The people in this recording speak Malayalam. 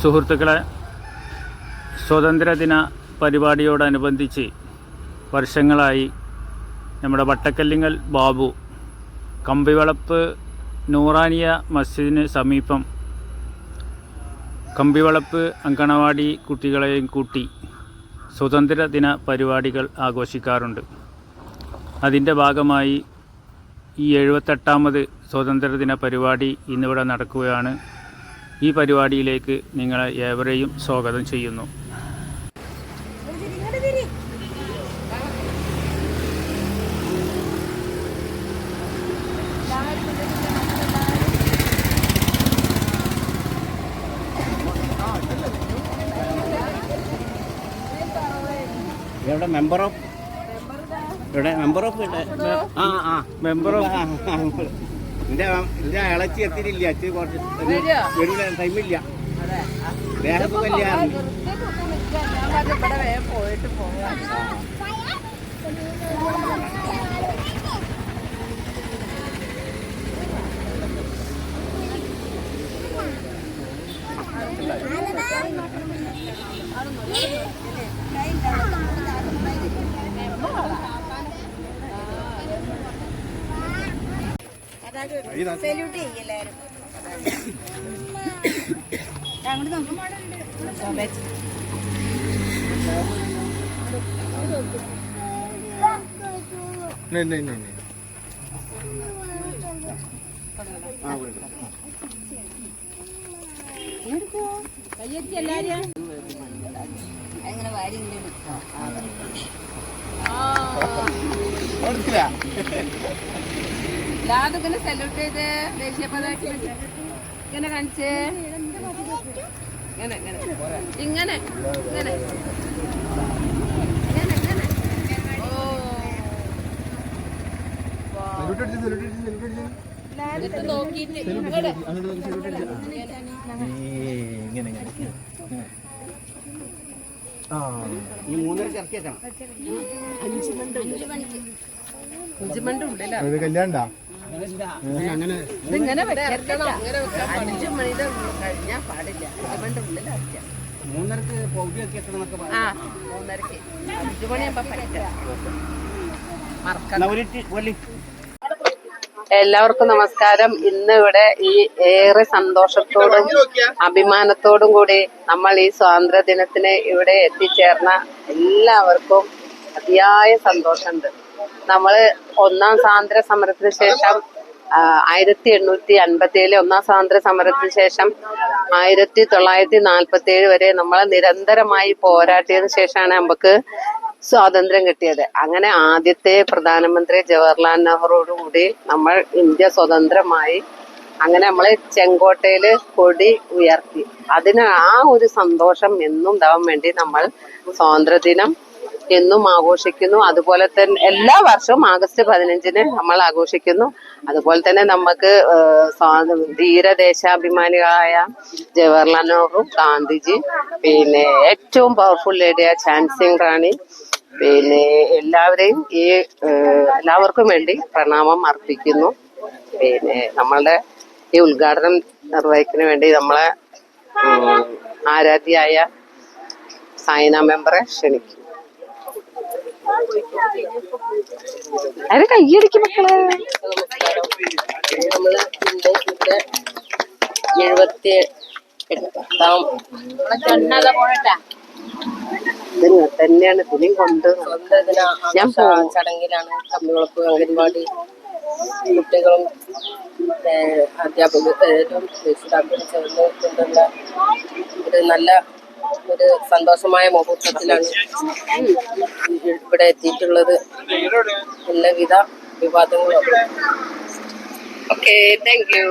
സുഹൃത്തുക്കളെ സ്വാതന്ത്ര്യദിന പരിപാടിയോടനുബന്ധിച്ച് വർഷങ്ങളായി നമ്മുടെ വട്ടക്കല്ലിങ്ങൽ ബാബു കമ്പിവളപ്പ് നൂറാനിയ മസ്ജിദിന് സമീപം കമ്പിവളപ്പ് അങ്കണവാടി കുട്ടികളെയും കൂട്ടി സ്വാതന്ത്ര്യദിന പരിപാടികൾ ആഘോഷിക്കാറുണ്ട്. അതിന്റെ ഭാഗമായി ഈ എഴുപത്തെട്ടാമത് സ്വാതന്ത്ര്യദിന പരിപാടി ഇന്നിവിടെ നടക്കുകയാണ്. ഈ പരിപാടിയിലേക്ക് നിങ്ങളെ ഏവരെയും സ്വാഗതം ചെയ്യുന്നു. ഇവിടെ മെമ്പർ ഓഫ് ഇവിടെ മെമ്പർ ഓഫ് ആ ആ മെമ്പർ ഓഫ് എന്റെ എന്റെ ഇളച്ചി എത്തിയിട്ടില്ല. അച്ഛൻ കുറച്ച് വരില്ല ടൈമില്ല വേഗം കല്യാണം പോയിട്ട് പോകാം. സല്യൂട്ട് ചെയ്യല്ലാരും അങ്ങോട്ട് നോക്കും. അങ്ങനെ വാരി ഇങ്ങനെ ലാദുങ്ങനെ സല്യൂട്ട് ചെയ്ത് ദേശീയ പതാക ഇങ്ങനെ കാണിച്ചേ. ഇങ്ങനെ ഇങ്ങനെ. ഇങ്ങനെ ഇങ്ങനെ. ഇങ്ങനെ ഇങ്ങനെ. നോക്കിയിട്ട് ഇങ്ങോട്ട് ഈ മൂന്നര അഞ്ചുമണ്ട് ഉണ്ടല്ലോ ഇത് കല്യാണ്ടാ അങ്ങനെ ഇതിങ്ങനെ വെക്കണം അങ്ങനെ വെക്കാൻ അഞ്ചു മണിയുടെ കഴിഞ്ഞാൽ പാടില്ല. മൂന്നരക്ക് പൗതിയൊക്കെ ആ മൂന്നരക്ക്. അഞ്ചു മണിയാകുമ്പോ എല്ലാവർക്കും നമസ്കാരം. ഇന്ന് ഇവിടെ ഈ ഏറെ സന്തോഷത്തോടും അഭിമാനത്തോടും കൂടി നമ്മൾ ഈ സ്വാതന്ത്ര്യ ദിനത്തിന് ഇവിടെ എത്തിച്ചേർന്ന എല്ലാവർക്കും അതിയായ സന്തോഷമുണ്ട്. നമ്മൾ ഒന്നാം സ്വാതന്ത്ര്യ സമരത്തിന് ശേഷം ആയിരത്തി എണ്ണൂറ്റി അൻപത്തി ഏഴിലെ ഒന്നാം സ്വാതന്ത്ര്യ സമരത്തിന് ശേഷം ആയിരത്തി തൊള്ളായിരത്തി നാൽപ്പത്തി ഏഴ് വരെ നമ്മൾ നിരന്തരമായി പോരാട്ടിയതിനു ശേഷമാണ് നമുക്ക് സ്വാതന്ത്ര്യം കിട്ടിയത്. അങ്ങനെ ആദ്യത്തെ പ്രധാനമന്ത്രി ജവഹർലാൽ നെഹ്റുവോടുകൂടി നമ്മൾ ഇന്ത്യ സ്വതന്ത്രമായി അങ്ങനെ നമ്മൾ ചെങ്കോട്ടയിൽ കൊടി ഉയർത്തി. അതിന് ആ ഒരു സന്തോഷം എന്നും ഉണ്ടാവാൻ വേണ്ടി നമ്മൾ സ്വാതന്ത്ര്യദിനം എന്നും ആഘോഷിക്കുന്നു. അതുപോലെ തന്നെ എല്ലാ വർഷവും ആഗസ്റ്റ് പതിനഞ്ചിന് നമ്മൾ ആഘോഷിക്കുന്നു. അതുപോലെ തന്നെ നമുക്ക് ധീരദേശാഭിമാനികളായ ജവഹർലാൽ നെഹ്റു ഗാന്ധിജി പിന്നെ ഏറ്റവും പവർഫുൾ ലേഡിയ ചാൻസിംഗ് റാണി പിന്നെ എല്ലാവരെയും ഈ എല്ലാവർക്കും വേണ്ടി പ്രണാമം അർപ്പിക്കുന്നു. പിന്നെ നമ്മളുടെ ഈ ഉദ്ഘാടനം നിർവഹിക്കുന്നതിന് വേണ്ടി നമ്മളെ ആരാധ്യായ സൈന മെമ്പറെ ക്ഷണിക്കും അത് കയ്യടിക്ക് മക്കളെ? എഴുപത്തി എട്ടാം തന്നെയാണ് ഇതിനെയും കൊണ്ട് ഞാൻ ചടങ്ങിലാണ് കമ്പിളപ്പ് അംഗൻവാടി കുട്ടികളും അധ്യാപകരും രക്ഷിതാക്കളും ചേർന്ന് കൊണ്ടുള്ള ഒരു നല്ല ഒരു സന്തോഷമായ മുഹൂർത്തത്തിലാണ് ഇവിടെ എത്തിയിട്ടുള്ളത്. എല്ലാവിധ വിവാദങ്ങളും. Okay thank you